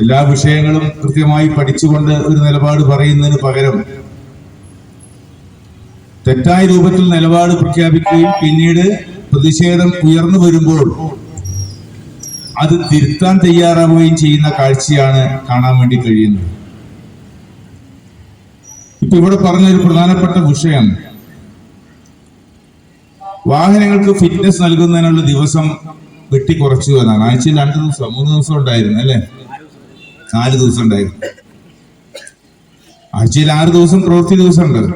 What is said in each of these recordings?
എല്ലാ വിഷയങ്ങളും കൃത്യമായി പഠിച്ചുകൊണ്ട് ഒരു നിലപാട് പറയുന്നതിന് പകരം തെറ്റായ രൂപത്തിൽ നിലപാട് പ്രഖ്യാപിക്കുകയും പിന്നീട് പ്രതിഷേധം ഉയർന്നു വരുമ്പോൾ അത് തിരുത്താൻ തയ്യാറാവുകയും ചെയ്യുന്ന കാഴ്ചയാണ് കാണാൻ വേണ്ടി കഴിയുന്നത്. ഇപ്പൊ ഇവിടെ പറഞ്ഞ ഒരു പ്രധാനപ്പെട്ട വിഷയം. വാഹനങ്ങൾക്ക് ഫിറ്റ്നസ് നൽകുന്നതിനുള്ള ദിവസം വെട്ടിക്കുറച്ചു എന്നാണ്. ആഴ്ചയിൽ രണ്ട് ദിവസം മൂന്ന് ദിവസം ഉണ്ടായിരുന്നു അല്ലേ? നാല് ദിവസം ഉണ്ടായിരുന്നു. ആഴ്ചയിൽ ആറ് ദിവസം പ്രവൃത്തി ദിവസം ഉണ്ട്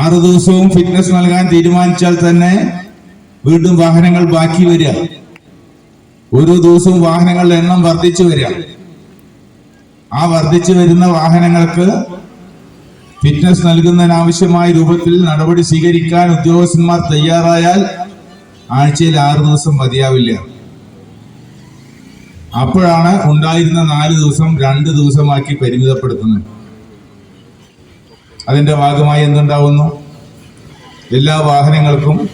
ആറ് ദിവസവും ഫിറ്റ്നസ് നൽകാൻ തീരുമാനിച്ചാൽ തന്നെ വീണ്ടും വാഹനങ്ങൾ ബാക്കി വരിക. ഓരോ ദിവസവും വാഹനങ്ങളുടെ എണ്ണം വർദ്ധിച്ചു വരിക. ആ വർദ്ധിച്ചു വരുന്ന വാഹനങ്ങൾക്ക് ഫിറ്റ്നസ് നൽകുന്നതിനാവശ്യമായ രൂപത്തിൽ നടപടി സ്വീകരിക്കാൻ ഉദ്യോഗസ്ഥന്മാർ തയ്യാറായാൽ ആഴ്ചയിൽ ആറ് ദിവസം മതിയാവില്ല. അപ്പോഴാണ് ഉണ്ടായിരുന്ന നാല് ദിവസം രണ്ട് ദിവസമാക്കി പരിമിതപ്പെടുത്തുന്നത്. അതിന്റെ ഭാഗമായി എന്തുണ്ടാവുന്നു? എല്ലാ വാഹനങ്ങൾക്കും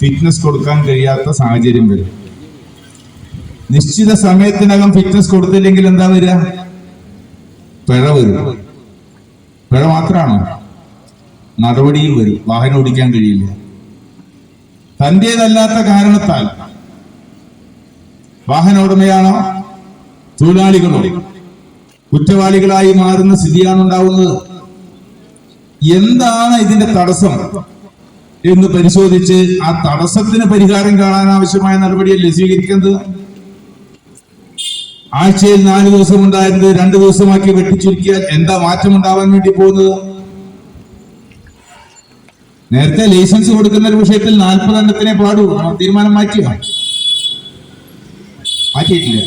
ഫിറ്റ്നസ് കൊടുക്കാൻ കഴിയാത്ത സാഹചര്യം വരും. നിശ്ചിത സമയത്തിനകം ഫിറ്റ്നസ് കൊടുത്തില്ലെങ്കിൽ എന്താ വരിക? പിഴ വരും. പിഴ മാത്രമാണോ? നടപടിയിൽ വരും. വാഹനം ഓടിക്കാൻ കഴിയില്ല. തന്റേതല്ലാത്ത കാരണത്താൽ വാഹന ഉടമയാണോ തൊഴിലാളികളോ? കുറ്റവാളികളായി മാറുന്ന സ്ഥിതിയാണ് ഉണ്ടാവുന്നത്. എന്താണ് ഇതിന്റെ തടസ്സം എന്ന് പരിശോധിച്ച് ആ തടസ്സത്തിന് പരിഹാരം കാണാൻ ആവശ്യമായ നടപടിയല്ലേ സ്വീകരിക്കുന്നത് ആഴ്ചയിൽ നാല് ദിവസം ഉണ്ടായിരുന്നത് രണ്ട് ദിവസമാക്കി വെട്ടിച്ചുരുക്കിയാൽ എന്താ മാറ്റം ഉണ്ടാവാൻ വേണ്ടി പോകുന്നത്? നേരത്തെ ലൈസൻസ് കൊടുക്കുന്ന ഒരു വിഷയത്തിൽ നാൽപ്പത് എണ്ണത്തിനെ പാടു തീരുമാനം മാറ്റിയോ? മാറ്റിയിട്ടില്ല.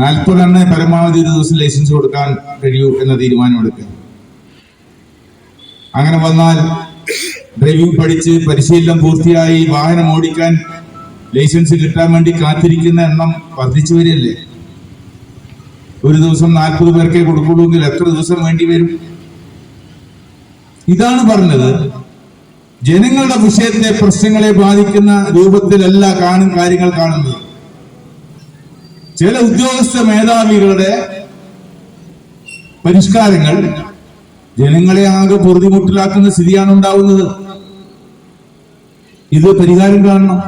നാൽപ്പത് എണ്ണ പരമാവധി ഒരു ദിവസം ലൈസൻസ് കൊടുക്കാൻ കഴിയൂ എന്ന തീരുമാനമെടുക്കുക. അങ്ങനെ വന്നാൽ ഡ്രൈവിംഗ് പഠിച്ച് പരിശീലനം പൂർത്തിയായി വാഹനം ഓടിക്കാൻ ലൈസൻസ് കിട്ടാൻ വേണ്ടി കാത്തിരിക്കുന്ന എണ്ണം വർദ്ധിച്ചു വരികയല്ലേ? ഒരു ദിവസം നാൽപ്പത് പേർക്കേ കൊടുക്കുള്ളൂ എങ്കിൽ എത്ര ദിവസം വേണ്ടി വരും? ഇതാണ് പറഞ്ഞത്. ജനങ്ങളുടെ വിഷയത്തെ പ്രശ്നങ്ങളെ ബാധിക്കുന്ന രൂപത്തിലല്ല കാണും കാര്യങ്ങൾ കാണുന്നത്. ചില ഉദ്യോഗസ്ഥ മേധാവികളുടെ പരിഷ്കാരങ്ങൾ ജനങ്ങളെ ആകെ പൊറുതിമുട്ടിലാക്കുന്ന സ്ഥിതിയാണ് ഉണ്ടാവുന്നത്. ഇത് പരിഹാരം കാണണം.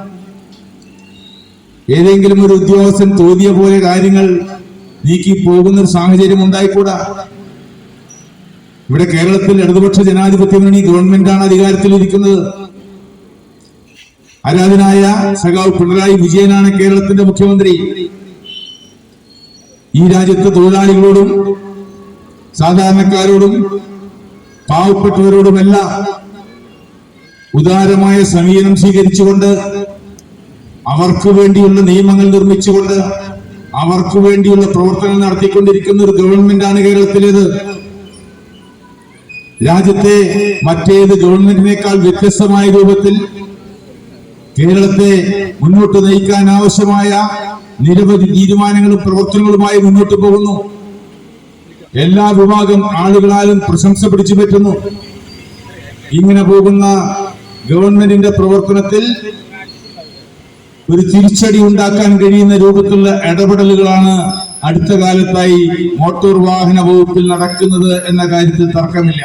ഏതെങ്കിലും ഒരു ഉദ്യോഗസ്ഥൻ തോന്നിയ പോലെ കാര്യങ്ങൾ നീക്കി പോകുന്ന ഒരു സാഹചര്യം ഉണ്ടായിക്കൂടാ? ഇവിടെ കേരളത്തിൽ ഇടതുപക്ഷ ജനാധിപത്യ മുന്നണി ഗവൺമെന്റാണ് അധികാരത്തിലിരിക്കുന്നത്. ആരാധനായ സഖാവ് പിണറായി വിജയനാണ് കേരളത്തിന്റെ മുഖ്യമന്ത്രി. ഈ രാജ്യത്തെ തൊഴിലാളികളോടും സാധാരണക്കാരോടും പാവപ്പെട്ടവരോടുമെല്ലാം ഉദാരമായ സമീപനം സ്വീകരിച്ചുകൊണ്ട് അവർക്ക് വേണ്ടിയുള്ള നിയമങ്ങൾ നിർമ്മിച്ചുകൊണ്ട് അവർക്ക് വേണ്ടിയുള്ള പ്രവർത്തനം നടത്തിക്കൊണ്ടിരിക്കുന്ന ഒരു ഗവൺമെന്റാണ് കേരളത്തിലേത്. രാജ്യത്തെ മറ്റേത് ഗവൺമെന്റിനേക്കാൾ വ്യത്യസ്തമായ രൂപത്തിൽ കേരളത്തെ മുന്നോട്ട് നയിക്കാൻ ആവശ്യമായ നിരവധി തീരുമാനങ്ങളും പ്രവർത്തനങ്ങളുമായി മുന്നോട്ട് പോകുന്നു. എല്ലാ വിഭാഗം ആളുകളാലും പ്രശംസ പിടിച്ചു പറ്റുന്നു. ഇങ്ങനെ പോകുന്ന ഗവൺമെന്റിന്റെ പ്രവർത്തനത്തിൽ ഒരു തിരിച്ചടി ഉണ്ടാക്കാൻ കഴിയുന്ന രൂപത്തിലുള്ള ഇടപെടലുകളാണ് അടുത്ത കാലത്തായി മോട്ടോർ വാഹന വകുപ്പിൽ നടക്കുന്നത് എന്ന കാര്യത്തിൽ തർക്കമില്ല.